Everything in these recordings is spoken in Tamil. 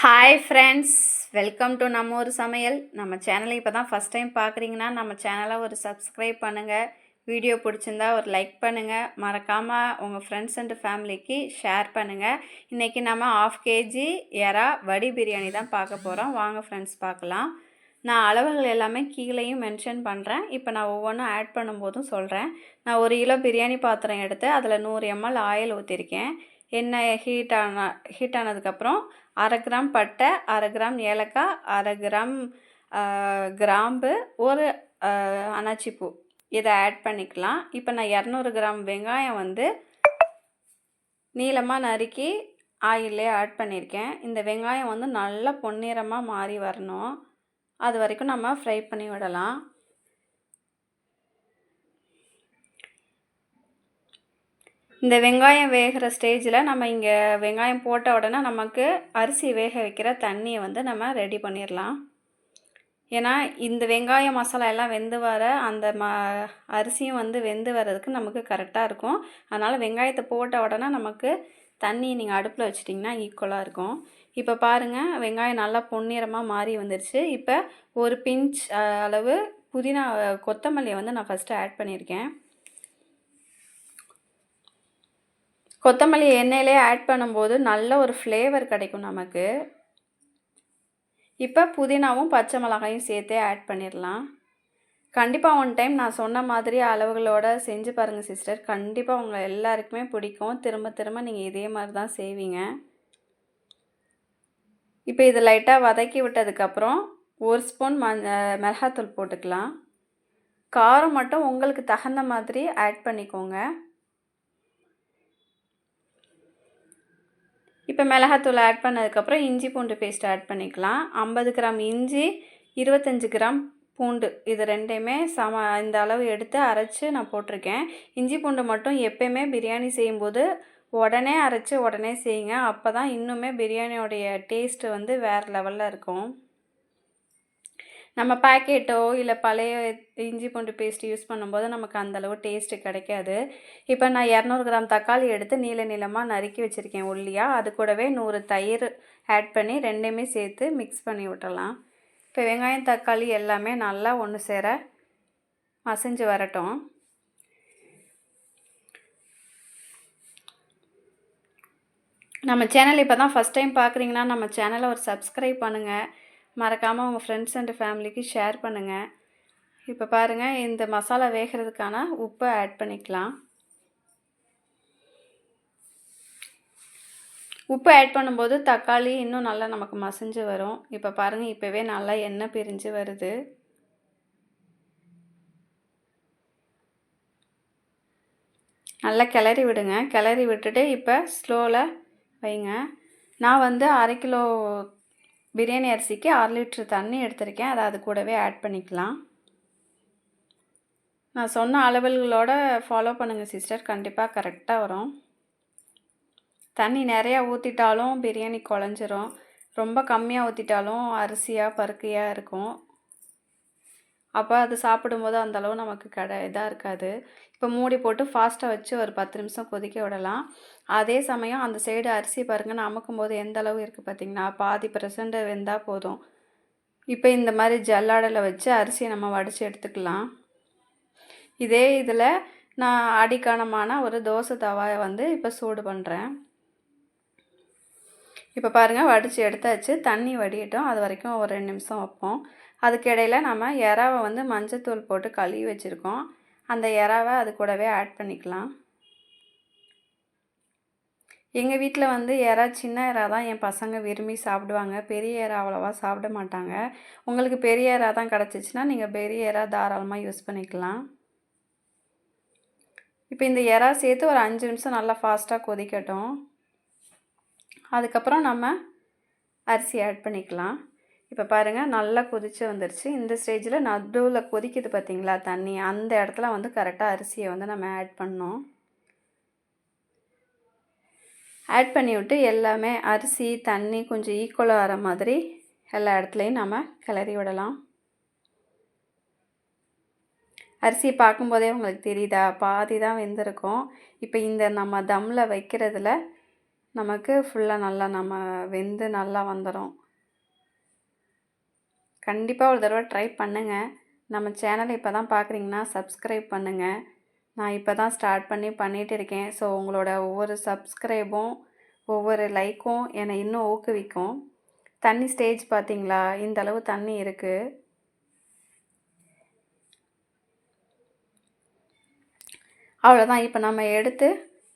ஹாய் ஃப்ரெண்ட்ஸ் வெல்கம் டு நம்ம ஒரு சமையல். நம்ம சேனலை இப்போ தான் ஃபஸ்ட் டைம் பார்க்குறீங்கன்னா நம்ம சேனலை ஒரு சப்ஸ்கிரைப் பண்ணுங்கள் வீடியோ பிடிச்சிருந்தா ஒரு லைக் பண்ணுங்கள் மறக்காமல் உங்கள் ஃப்ரெண்ட்ஸ் அண்ட் ஃபேமிலிக்கு ஷேர் பண்ணுங்கள் இன்றைக்கி நம்ம ஆஃப் கேஜி எறா வடி பிரியாணி தான் பார்க்க போகிறோம் வாங்க ஃப்ரெண்ட்ஸ் பார்க்கலாம். நான் அளவுகள் எல்லாமே கீழேயும் மென்ஷன் பண்ணுறேன் இப்போ நான் ஒவ்வொன்றும் ஆட் பண்ணும்போதும் சொல்கிறேன் நான் ஒரு கிலோ பிரியாணி பாத்திரம் எடுத்து அதில் நூறு எம்எல் ஆயில் ஊற்றிருக்கேன் எண்ணெய் ஹீட் ஆன ஹீட் ஆனதுக்கப்புறம் அரை கிராம் பட்டை அரை கிராம் ஏலக்காய் அரை கிராம் கிராம்பு ஒரு அனாச்சிப்பூ இதை ஆட் பண்ணிக்கலாம். இப்போ நான் இரநூறு கிராம் வெங்காயம் வந்து நீளமாக நறுக்கி ஆயிலே ஆட் பண்ணியிருக்கேன். இந்த வெங்காயம் வந்து நல்லா பொன்னிறமாக மாறி வரணும். அது வரைக்கும் நம்ம ஃப்ரை பண்ணி விடலாம். இந்த வெங்காயம் வேகிற ஸ்டேஜில் நம்ம இங்கே வெங்காயம் போட்ட உடனே நமக்கு அரிசி வேக வைக்கிற தண்ணியை வந்து நம்ம ரெடி பண்ணிடலாம் ஏன்னா இந்த வெங்காய மசாலா எல்லாம் வெந்து வர அந்த ம அரிசியும் வந்து வெந்து வர்றதுக்கு நமக்கு கரெக்டாக இருக்கும். அதனால் வெங்காயத்தை போட்ட உடனே நமக்கு தண்ணி நீங்கள் அடுப்பில் வச்சிட்டிங்கன்னா ஈக்குவலாக இருக்கும். இப்போ பாருங்கள் வெங்காயம் நல்லா பொன்னிறமாக மாறி வந்துருச்சு. இப்போ ஒரு பிஞ்ச் அளவு புதினா கொத்தமல்லியை வந்து நான் ஃபஸ்ட்டு ஆட் பண்ணியிருக்கேன் கொத்தமல்லி எண்ணெயிலே ஆட் பண்ணும்போது நல்ல ஒரு ஃப்ளேவர் கிடைக்கும் நமக்கு. இப்போ புதினாவும் பச்சை மிளகாயும் சேர்த்தே ஆட் பண்ணிடலாம். கண்டிப்பாக ஒன் டைம் நான் சொன்ன மாதிரி அளவுகளோட செஞ்சு பாருங்கள் சிஸ்டர் கண்டிப்பாக உங்கள் எல்லாருக்குமே பிடிக்கும். திரும்ப திரும்ப நீங்கள் இதே மாதிரி தான் செய்வீங்க. இப்போ இது லைட்டாக வதக்கி விட்டதுக்கப்புறம் ஒரு ஸ்பூன் ம மிளகாத்தூள் போட்டுக்கலாம். காரம் மட்டும் உங்களுக்கு தகுந்த மாதிரி ஆட் பண்ணிக்கோங்க. இப்போ மிளகாத்தூள் ஆட் பண்ணதுக்கப்புறம் இஞ்சி பூண்டு பேஸ்ட் ஆட் பண்ணிக்கலாம். ஐம்பது கிராம் இஞ்சி இருபத்தஞ்சி கிராம் பூண்டு. இது ரெண்டையுமே சம இந்த அளவு எடுத்து அரைச்சி நான் போட்டிருக்கேன். இஞ்சி பூண்டு மட்டும் எப்பயுமே பிரியாணி செய்யும்போது உடனே அரைச்சி உடனே செய்யுங்க. அப்போ தான் இன்னுமே பிரியாணியோடைய டேஸ்ட்டு வந்து வேறு லெவலில் இருக்கும். நம்ம பேக்கெட்டோ இல்லை பழைய இஞ்சி பூண்டு பேஸ்ட் யூஸ் பண்ணும்போது நமக்கு அந்தளவு டேஸ்ட்டு கிடைக்காது. இப்போ நான் இரநூறு கிராம் தக்காளி எடுத்து நீள நீளமாக நறுக்கி வச்சுருக்கேன் உள்ளியாக அது கூடவே நூறு தயிர் ஆட் பண்ணி ரெண்டையுமே சேர்த்து மிக்ஸ் பண்ணி விட்டலாம் இப்போ வெங்காயம் தக்காளி எல்லாமே நல்லா ஒன்று சேர மசிஞ்சு வரட்டும். நம்ம சேனல் இப்போ தான் ஃபஸ்ட் டைம் பார்க்குறீங்கன்னா நம்ம சேனலை ஒரு சப்ஸ்கிரைப் பண்ணுங்கள் மறக்காமல் உங்கள் ஃப்ரெண்ட்ஸ் அண்ட் ஃபேமிலிக்கு ஷேர் பண்ணுங்கள் இப்போ பாருங்கள் இந்த மசாலா வேகிறதுக்கான உப்பை ஆட் பண்ணிக்கலாம். உப்பு ஆட் பண்ணும்போது தக்காளி இன்னும் நல்லா நமக்கு மசிஞ்சு வரும். இப்போ பாருங்கள் இப்போவே நல்லா எண்ணெய் பிரிஞ்சு வருது. நல்லா கிளறி விடுங்க. கிளறி விட்டுட்டு இப்போ ஸ்லோவில் வைங்க. நான் வந்து அரை கிலோ பிரியாணி அரிசிக்கு அரை லிட்ரு தண்ணி எடுத்திருக்கேன். அதை அது கூடவே ஆட் பண்ணிக்கலாம். நான் சொன்ன அளவுகளோட ஃபாலோ பண்ணுங்கள் சிஸ்டர் கண்டிப்பாக கரெக்டாக வரும். தண்ணி நிறையா ஊற்றிட்டாலும் பிரியாணி குழஞ்சிரும். ரொம்ப கம்மியாக ஊற்றிட்டாலும் அரிசியாக பருக்கையாக இருக்கும். அப்போ அது சாப்பிடும்போது அந்தளவு நமக்கு கடை இதாக இருக்காது. இப்போ மூடி போட்டு ஃபாஸ்ட்டாக வச்சு ஒரு பத்து நிமிஷம் கொதிக்க விடலாம். அதே சமயம் அந்த சைடு அரிசி பாருங்கள் அமுக்கும் போது எந்த அளவு இருக்குது பார்த்தீங்கன்னா பாதி பர்சன்ட் வெந்தால் போதும். இப்போ இந்த மாதிரி ஜல்லாடலை வச்சு அரிசியை நம்ம வடித்து எடுத்துக்கலாம். இதே இதில் நான் அடிக்கணமான ஒரு தோசை தவாயை வந்து இப்போ சூடு பண்ணுறேன் இப்போ பாருங்கள் வடித்து எடுத்தாச்சு. தண்ணி வடியட்டும். அது வரைக்கும் ஒரு ரெண்டு நிமிஷம் வைப்போம். அதுக்கு இடையில நம்ம எறாவை வந்து மஞ்சத்தூள் போட்டு கழுவி வச்சுருக்கோம். அந்த எறாவை அது கூடவே ஆட் பண்ணிக்கலாம். எங்கள் வீட்டில் வந்து எறா சின்ன எறா தான் என் பசங்க விரும்பி சாப்பிடுவாங்க. பெரிய எறா அவ்வளோவா சாப்பிட மாட்டாங்க. உங்களுக்கு பெரிய எறா தான் கிடச்சிச்சின்னா நீங்கள் பெரிய எறா தாராளமாக யூஸ் பண்ணிக்கலாம். இப்போ இந்த எறா சேர்த்து ஒரு அஞ்சு நிமிஷம் நல்லா ஃபாஸ்ட்டாக கொதிக்கட்டும். அதுக்கப்புறம் நம்ம அரிசி ஆட் பண்ணிக்கலாம். இப்போ பாருங்கள் நல்லா கொதிச்சு வந்துருச்சு. இந்த ஸ்டேஜில் நடுவில் கொதிக்குது பார்த்தீங்களா தண்ணி. அந்த இடத்துல வந்து கரெக்டாக அரிசியை வந்து நம்ம ஆட் பண்ணோம் ஆட் பண்ணி விட்டு எல்லாமே அரிசி தண்ணி கொஞ்சம் ஈக்குவலாக வர மாதிரி எல்லா இடத்துலையும் நம்ம கிளறி விடலாம். அரிசி பார்க்கும்போதே உங்களுக்கு தெரியுதா? பாதி தான் வெந்திருக்கும். இப்போ இந்த நம்ம தம்மில் வைக்கிறதுல நமக்கு ஃபுல்லாக நல்லா நம்ம வெந்து நல்லா வந்துடும் கண்டிப்பாக ஒரு தடவை ட்ரை பண்ணுங்கள் நம்ம சேனலை இப்போ தான் பார்க்குறீங்கன்னா சப்ஸ்கிரைப் பண்ணுங்கள் நான் இப்போ தான் ஸ்டார்ட் பண்ணி பண்ணிகிட்டு இருக்கேன். ஸோ உங்களோட ஒவ்வொரு சப்ஸ்கிரைபும் ஒவ்வொரு லைக்கும் என்னை இன்னும் ஊக்குவிக்கும். தண்ணி ஸ்டேஜ் பார்த்தீங்களா இந்த அளவு தண்ணி இருக்குது அவ்வளோதான் இப்போ நம்ம எடுத்து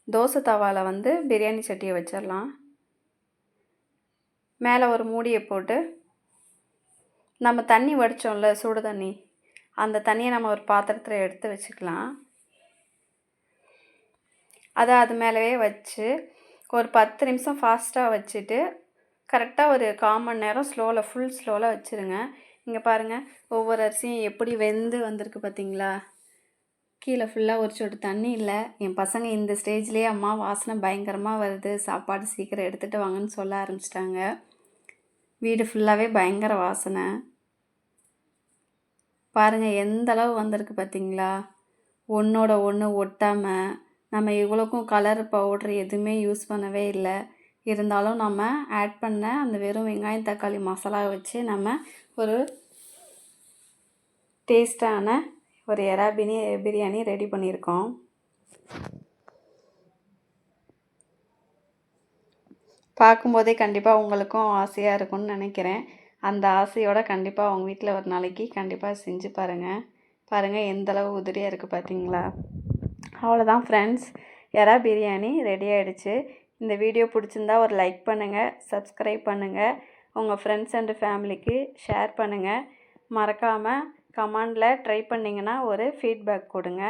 தோசை தவாவில் வந்து பிரியாணி சட்டியை வச்சிடலாம். மேலே ஒரு மூடியை போட்டு நம்ம தண்ணி வடித்தோம்ல சுடு தண்ணி. அந்த தண்ணியை நம்ம ஒரு பாத்திரத்தில் எடுத்து வச்சுக்கலாம். அதை அது மேலேயே வச்சு ஒரு பத்து நிமிஷம் ஃபாஸ்ட்டாக வச்சுட்டு கரெக்டாக ஒரு கால் மணி நேரம் ஸ்லோவில் ஃபுல் ஸ்லோவில் வச்சுருங்க. இங்கே பாருங்கள் ஒவ்வொரு அரிசியும் எப்படி வெந்து வந்திருக்கு பார்த்தீங்களா கீழே ஃபுல்லாக ஒரு சொட்டு தண்ணி இல்லை. என் பசங்க இந்த ஸ்டேஜ்லேயே அம்மா வாசனை பயங்கரமாக வருது. சாப்பாடு சீக்கிரம் எடுத்துகிட்டு வாங்கன்னு சொல்ல ஆரம்பிச்சிட்டாங்க. வீடு ஃபுல்லாகவே பயங்கர வாசனை. பாருங்கள் எந்த அளவு வந்திருக்கு பார்த்தீங்களா ஒன்றோட ஒன்று ஒட்டாமல் நம்ம இவ்வளோக்கும் கலர் பவுட்ரு எதுவுமே யூஸ் பண்ணவே இல்லை. இருந்தாலும் நம்ம ஆட் பண்ண அந்த வெறும் வெங்காயம் தக்காளி மசாலா வச்சு நம்ம ஒரு டேஸ்டான ஒரு எறா பினி பிரியாணி ரெடி பண்ணியிருக்கோம். பார்க்கும்போதே கண்டிப்பாக உங்களுக்கும் ஆசையாக இருக்கும்னு நினைக்கிறேன். அந்த ஆசையோட கண்டிப்பாக உங்கள் வீட்டில் ஒரு நாளைக்கு கண்டிப்பாக செஞ்சு பாருங்கள் பாருங்கள் எந்தளவு உதிரியாக இருக்குது பார்த்தீங்களா அவ்வளோதான் ஃப்ரெண்ட்ஸ் எறா பிரியாணி ரெடி ஆகிடுச்சு இந்த வீடியோ பிடிச்சிருந்தா ஒரு லைக் பண்ணுங்கள் சப்ஸ்கிரைப் பண்ணுங்கள் உங்கள் ஃப்ரெண்ட்ஸ் அண்டு ஃபேமிலிக்கு ஷேர் பண்ணுங்கள் மறக்காமல் கமெண்டில் ட்ரை பண்ணிங்கன்னா ஒரு ஃபீட்பேக் கொடுங்க.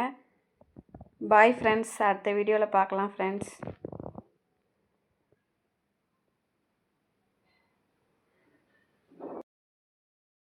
பாய் ஃப்ரெண்ட்ஸ் அடுத்த வீடியோவில் பார்க்கலாம் ஃப்ரெண்ட்ஸ்